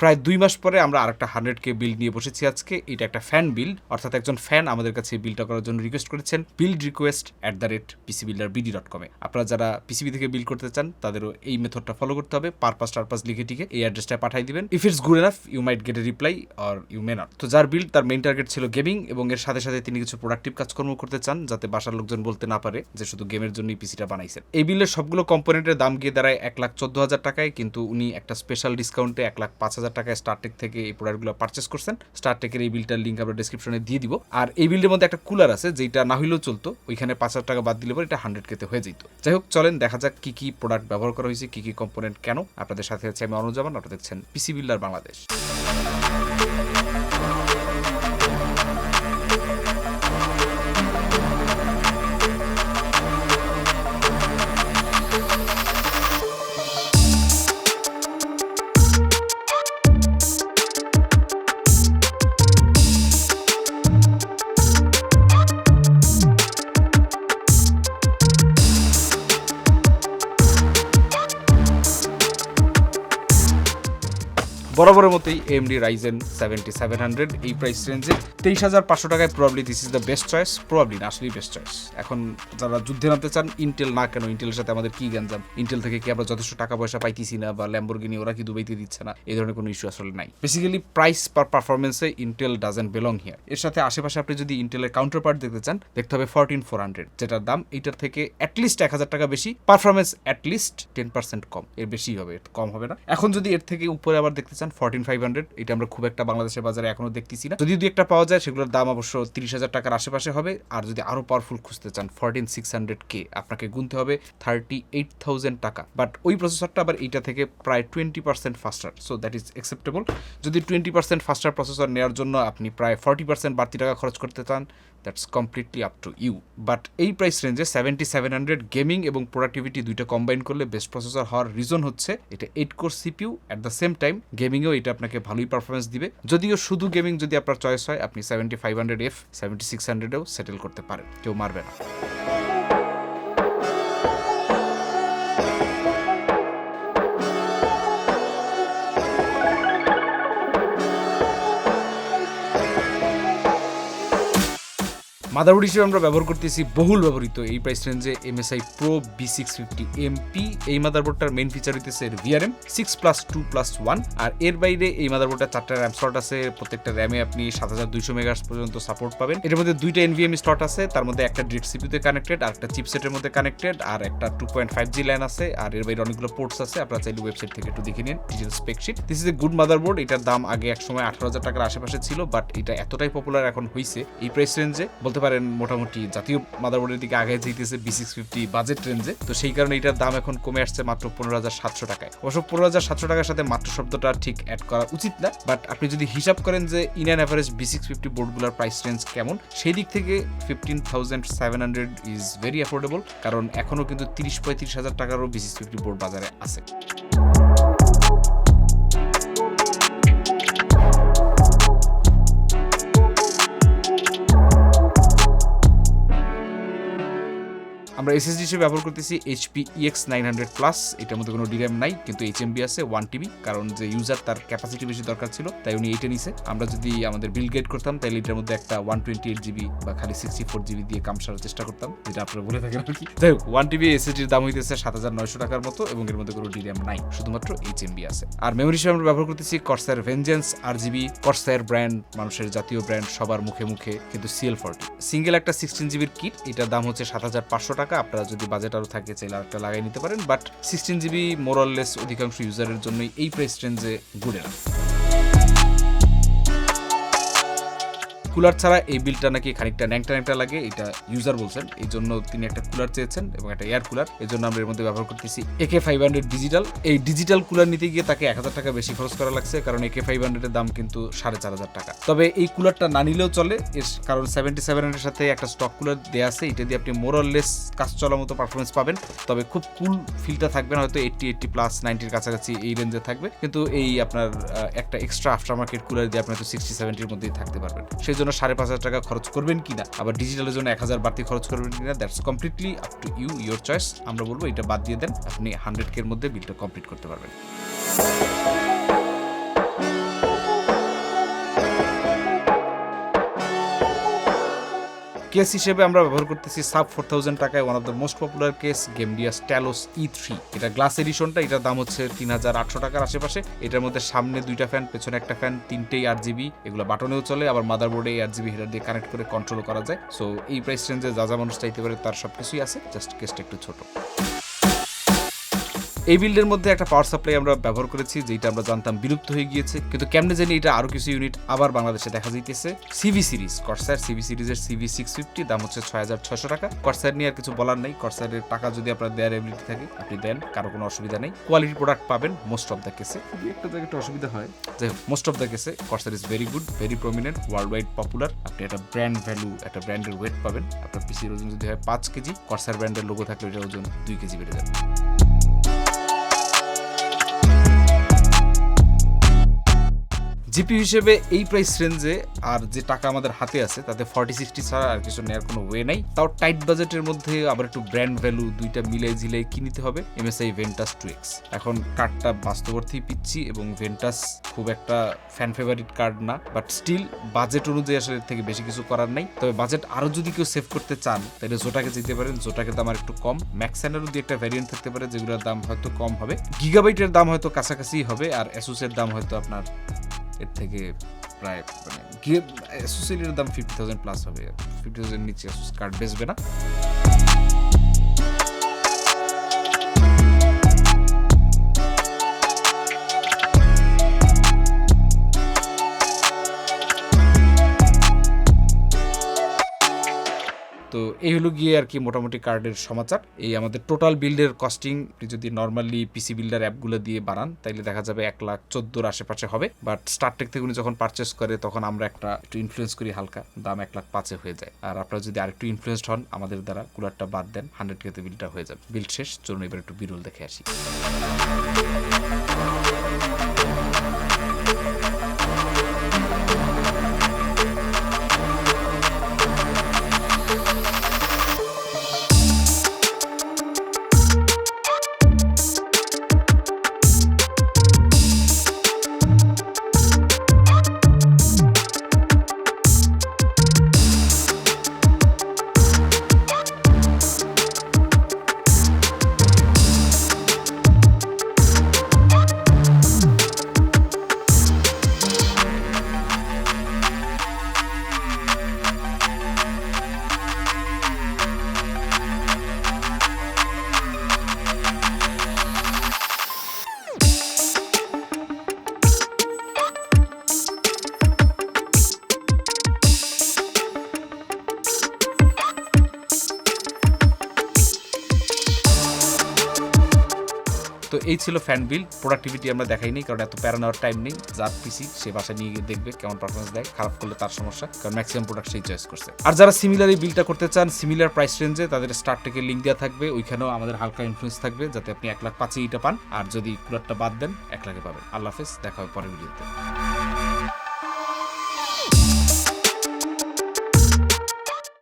প্রায় দুই মাস পরে আমরা আরেকটা হান্ড্রেড কে বিল নিয়ে বসেছি আজকে। এটা একটা ফ্যান বিল্ড অর্থাৎ একজন ফ্যান আমাদের কাছে বিলটা করার জন্য রিকোয়েস্ট করেছেন। Build request at the rate PC builder BD dot কমে আপনারা যারা পিসিবি থেকে বিল করতে চান, তাদেরও এই মেথডটা ফলো করতে হবে। পারপাস টারপাস লিখে টিকে এই অ্যাড্রেসটা পাঠিয়ে দিবেন। If it's good enough you might get a reply or you may not তো যার বিল্ড তার মেইন টার্গেট ছিল গেমিং এবং এর সাথে সাথে তিনি কিছু প্রোডাক্টিভ কাজকর্ম করতে চান, যাতে বাসার লোকজন বলতে না পারে যে শুধু গেমের জন্যই পিসিটা বানাইছেন। এই বিলের সবগুলো কম্পোনেন্টের দাম গিয়ে দাঁড়ায় এক লাখ চোদ্দ হাজার টাকায়, কিন্তু উনি একটা স্পেশাল ডিসকাউন্টে এক লাখ পাঁচ হাজার টাকায় স্টারটেক থেকে এই প্রোডাক্টগুলো পারচেস করছেন। স্টারটেকের এই বিলটার লিঙ্ক আমরা ডিসক্রিপশনে দিয়ে দিব। আর এই বিলের মধ্যে একটা কুলার আছে যেটা না হইলেও চলতো। ওইখানে পাঁচ হাজার টাকা বাদ দিলে পরে এটা হান্ড্রেড কেতে হয়ে যেত যাই হোক, চলেন দেখা যাক কি কি প্রোডাক্ট ব্যবহার করা হয়েছে, কি কি কম্পোনেন্ট কেন। আপনাদের সাথে আছে আমি অনুজামান আপনারা দেখছেন পিসি বিল্ডার বাংলাদেশ বরাবরের মতোই AMD Ryzen seventy seven hundred এই প্রাইস রেঞ্জে তেইশ হাজার পাঁচশো টাকায় probably this is the best choice probably না, আসলেই বেস্ট চয়েস এখন যারা যুদ্ধে নামতে চান ইন্টেল না কেন ইন্টেলের সাথে আমাদের কি গ্যাঞ্জাম? ইন্টেল থেকে কি আমরা যথেষ্ট টাকা পয়সা পাইতেছি না বা ল্যাম্বরগিনি ওরা কি দুবাইতে দিচ্ছে না? এই ধরনের কোনো ইস্যু আসলে নাই। বেসিক্যালি প্রাইস পার পারফরমেন্সে ইন্টেল ডাজেন্ট বিলং হিয়ার এর সাথে আশেপাশে আপনি যদি ইন্টেলের কাউন্টার পার্ট দেখতে চান, দেখতে হবে ফোরটিন ফোর হান্ড্রেড যেটার দাম এটার থেকে অ্যাটলিস্ট এক হাজার টাকা বেশি performance at least ten percent কম। এর বেশি হবে কম হবে না। এখন যদি এর থেকে উপরে আবার দেখতে চান ফোরটিন ফাইভ হান্ড্রেড এটা আমরা খুব একটা বাংলাদেশের বাজারে এখনও দেখতেছি না। যদি দু একটা পাওয়া যায়, সেগুলোর দাম অবশ্য তিরিশ হাজার টাকার আশেপাশে হবে। আর যদি আরও পাওয়ারফুল খুঁজতে চান ফোরটিন সিক্স হান্ড্রেড কে আপনাকে গুনতে হবে থার্টি এইট থাউজেন্ড টাকা। বাট ওই প্রসেসরটা আবার এইটা থেকে প্রায় twenty percent faster so that is acceptable যদি টোয়েন্টি পার্সেন্ট ফাস্টার প্রসেসর নেওয়ার জন্য আপনি প্রায় ফর্টি পার্সেন্ট বাড়তি টাকা খরচ করতে চান that's completely up to you but এই প্রাইস রেঞ্জে সেভেন্টি সেভেন হান্ড্রেড গেমিং এবং প্রোডাক্টিভিটি দুইটা কম্বাইন করলে বেস্ট প্রসেসর হওয়ার রিজন হচ্ছে এটা eight core CPU at the same time গেমিংয়েও এটা আপনাকে ভালোই পারফরমেন্স দিবে। যদিও শুধু গেমিং যদি আপনার চয়েস হয়, আপনি seventy five hundred F seventy six হান্ড্রেডেও settle করতে পারেন। কেউ মারবে না। মাদারবোর্ড হিসেবে আমরা ব্যবহার করতেছি বহুল ব্যবহৃত। এই প্রাইস রেঞ্জে MSI pro B six fifty MP এই মাদারবোর্ডটার মেন ফিচার হইতেছে এর VRM six plus two plus one আর এর বাইরে এই মাদারবোর্ডটা চারটা র্যাম স্লট আছে, প্রত্যেকটা র্যামে আপনি সাত হাজার দুইশো মেগাস পর্যন্ত সাপোর্ট পাবেন। এর মধ্যে দুইটা এনভিএম স্লট আছে, তার মধ্যে একটা ডিরেক্ট সিপিউতে কানেক্টেড আর একটা চিপসেটের মধ্যে কানেক্টেড আর একটা two point five G line আছে, আর এর বাইরে অনেকগুলো পোর্টস আছে, আপনারা চাইলে ওয়েবসাইট থেকে একটু দেখে নিন detail spec sheet this is a good motherboard এটার দাম আগে এক সময় আঠারো হাজার টাকার আশেপাশে ছিল বাট এটা এতটাই পপুলার এখন হয়েছে এই প্রাইস রেঞ্জে বলতে পারেন মোটামুটি। জাতীয় মাদারবোর্ডের দিকে আগে যেতেছে বি সিক্স ফিফটি বাজেট রেঞ্জে তো সেই কারণে এটার দাম এখন কমে আসছে মাত্র পনেরো হাজার সাতশো টাকায়। অবশ্য পনেরো হাজার সাতশো টাকার সাথে মাত্র শব্দটা ঠিক অ্যাড করা উচিত না। বাট আপনি যদি হিসাব করেন যে in an average B six fifty বোর্ডগুলোর price range কেমন, সেই দিক থেকে fifteen thousand seven hundred is very affordable কারণ এখনও কিন্তু তিরিশ পঁয়ত্রিশ হাজার টাকারও বি সিক্স ফিফটি বোর্ড বাজারে আছে। আমরা এসএসডি হিসেবে ব্যবহার করতেছি HP EX nine hundred plus এটার মধ্যে কোনো ডিরাম নাই, কিন্তু এইচএমবি আছে ওয়ান টিবি কারণ যে ইউজার তার ক্যাপাসিটি বেশি দরকার ছিল, তাই উনি এইটা নিছে। আমরা যদি আমাদের বিল গেট করতাম তাহলে এটার মধ্যে একটা ওয়ান টোয়েন্টি এইট জিবি বা খালি সিক্সটি ফোর জিবি দিয়ে কাম সারার চেষ্টা করতাম, যেটা আপনারা বলে থাকেন আর কি। যাই হোক ওয়ান টিবি এসএসডির দাম হইতেছে সাত হাজার নয়শো টাকার মতো, এবং এর মধ্যে কোনো ডিরাম নাই, শুধুমাত্র এইচএমবি আছে। আর মেমোরি হিসেবে আমরা ব্যবহার করতেছি কর্সার ভেঞ্জেন্স আর জিবি কর্সার ব্র্যান্ড মানুষের জাতীয় ব্র্যান্ড সবার মুখে মুখে, কিন্তু সিএল ফর্টি সিঙ্গেল একটা সিক্সটিন জিবির কিট এটার দাম হচ্ছে সাত হাজার পাঁচশো টাকা আপনারা যদি বাজেট আরও থাকে, চাইলে আরেকটা লাগাই নিতে পারেন বাট সিক্সটিন জিবি মোরাললেস অধিকাংশ ইউজারের জন্যই এই প্রাইস রেঞ্জে গুড এনাফ কুলার ছাড়া এই বিলটা নাকি খানিকটা ন্যাংটা ন্যাংটা লাগে, এটা ইউজার বলছেন। এই জন্য তিনি একটা কুলার চেয়েছেন এবং একটা এয়ার কুলার এই জন্য আমরা এর মধ্যে ব্যবহার করতেছি একে ফাইভ হান্ড্রেড ডিজিটাল এই ডিজিটাল কুলার নিতে গিয়ে তাকে এক হাজার টাকা বেশি খরচ করা লাগছে, কারণ একে ফাইভ হান্ড্রেডের দাম কিন্তু সাড়ে চার হাজার টাকা। তবে এই কুলারটা না নিলেও চলে, এর কারণ সেভেন্টি সেভেন হান্ড্রেড সাথে একটা স্টক কুলার দেওয়া আছে, এটা দিয়ে আপনি মোরলেস কাজ চলার মতো পারফরমেন্স পাবেন। তবে খুব কুল ফিলটা থাকবে না, হয়তো এইটটি এইটটি প্লাস নাইনটির কাছাকাছি এই রেঞ্জে থাকবে। কিন্তু এই আপনার একটা এক্সট্রা আফটার মার্কেট কুলার দিয়ে আপনি হয়তো সিক্সটি সেভেন্টির মধ্যেই থাকতে পারবেন। সেই জন্য সাড়ে পাঁচ হাজার টাকা খরচ করবেন কিনা, আবার ডিজিটালের জন্য এক হাজার বাড়তি খরচ করবেন কিনা that's completely up to you your choice আমরা বলব এটা বাদ দিয়ে দেন, আপনি হান্ড্রেড কের মধ্যে বিলটা কমপ্লিট করতে পারবেন। কেস হিসেবে আমরা ব্যবহার করতেছি সাব ফোর থাউজেন্ড টাকায় one of the most popular case Gamdias Talos E three এটা গ্লাস এডিশনটা এটার দাম হচ্ছে তিন হাজার আটশো টাকার আশেপাশে। এটার মধ্যে সামনে দুইটা ফ্যান পেছনে একটা ফ্যান তিনটেই আট জিবি এগুলো বাটনেও চলে, আবার মাদারবোর্ডে এই আট জিবি হেডার দিয়ে কানেক্ট করে কন্ট্রোল করা যায়। সো এই প্রাইস রেঞ্জে যা যা মানুষ চাইতে পারে তার সব কিছুই আছে জাস্ট কেসটা একটু ছোট। এই বিল্ডের মধ্যে একটা পাওয়ার সাপ্লাই আমরা ব্যবহার করেছি যেটা আমরা জানতাম বিলুপ্ত হয়ে গিয়েছে। কিন্তু কেমনে জানি এটা আরও কিছু ইউনিট আবার বাংলাদেশে দেখা যাইতেছে। সিভি সিরিজ কর্সার সিভি সিরিজের সিভি সিক্স ফিফটি দাম হচ্ছে ছয় হাজার ছয়শো টাকা। কর্সার নিয়ে আর কিছু বলার নেই। কর্সারের টাকা যদি আপনার দেওয়ার এবিলিটি থাকে আপনি দেন কারও কোনো অসুবিধা নেই। কোয়ালিটি প্রোডাক্ট পাবেন মোস্ট অফ দ্য কেসে একটা জায়গায় একটা অসুবিধা হয়। যাই হোক মোস্ট অফ দ্য কেসে Corsair is very good very prominent world wide popular আপনি একটা ব্র্যান্ড ভ্যালু একটা ব্র্যান্ডের ওয়েট পাবেন। আপনার পিসির ওজন যদি হয় পাঁচ কেজি কর্সার ব্র্যান্ডের লোগো থাকলে এটার ওজন দুই কেজি বেড়ে যাবে। জিপি হিসেবে এই প্রাইস রেঞ্জে আর যে টাকা আমাদের হাতে আছে, তাতে ফর্টি সিক্সটি ছাড়া আর কিছু নেওয়ার কোনো ওয়ে নাই। তাও টাইট বাজেটের মধ্যে আবার একটু ব্র্যান্ড ভ্যালু দুইটা মিলে ঝিলে কি নিতে হবে? এমএসআই ভেন্টাস টু এক্স এখন কার্ডটা বাস্তবার্থেই পিচ্ছি এবং ভেন্টাস খুব একটা ফ্যান ফেভারিট কার্ড না বাট স্টিল বাজেট অনুযায়ী আসলে থেকে বেশি কিছু করার নাই। তবে বাজেট আরও যদি কেউ সেভ করতে চান, তাহলে জোটাকে যেতে পারেন। জোটাকে দাম আর একটু কম ম্যাক্সানেরও দিয়ে একটা ভ্যারিয়েন্ট থাকতে পারে, যেগুলোর দাম হয়তো কম হবে। গিগাবাইটের দাম হয়তো কাছাকাছি হবে, আর অ্যাসুসের দাম হয়তো আপনার এর থেকে প্রায় মানে গিয়ে অ্যাসোসিয়েটের দাম ফিফটি থাউজেন্ড প্লাস হবে। ফিফটি থাউজেন্ড নিচে কার্ড বেচবে না। তো এই হলো গিয়ে আর কি মোটামুটি কার্ডের সমাচার। এই আমাদের টোটাল বিল্ডের কস্টিং যদি নর্মালি পিসি বিল্ডার অ্যাপগুলো দিয়ে বানান, তাইলে দেখা যাবে এক লাখ চোদ্দোর আশেপাশে হবে। বাট স্টারটেক থেকে উনি যখন পারচেস করে, তখন আমরা একটা একটু ইনফ্লুয়েন্স করি হালকা, দাম এক লাখ পাঁচে হয়ে যায়। আর আপনারা যদি আরেকটু ইনফ্লুয়েসড হন, আমাদের দ্বারা কুলারটা বাদ দেন হান্ড্রেড কেতে বিলটা হয়ে যাবে। বিল শেষ, চলুন এবার একটু বিরল দেখে আসি। তো এই ছিল ফ্যান বিল প্রোডাক্টিভিটি আমরা দেখাই দেখাইনি কারণ এত প্যারা টাইম নেই। যার পিসি সে বাসায় নিয়ে গিয়ে দেখবে কেমন পারফরমেন্স দেয়, খারাপ করলে তার সমস্যা, কারণ ম্যাক্সিমাম প্রোডাক্ট সেই চয়েস করছে। আর যারা সিমিলার এই বিলটা করতে চান সিমিলার প্রাইস রেঞ্জে তাদের স্টার্ট থেকে লিঙ্ক দেওয়া থাকবে, ওইখানেও আমাদের হালকা ইনফ্লুয়েন্স থাকবে, যাতে আপনি এক লাখ পাঁচে এইটা পান। আর যদি কুলারটা বাদ দেন, এক লাখে পাবেন। আল্লাহ হাফেজ, দেখা হবে পরের ভিডিওতে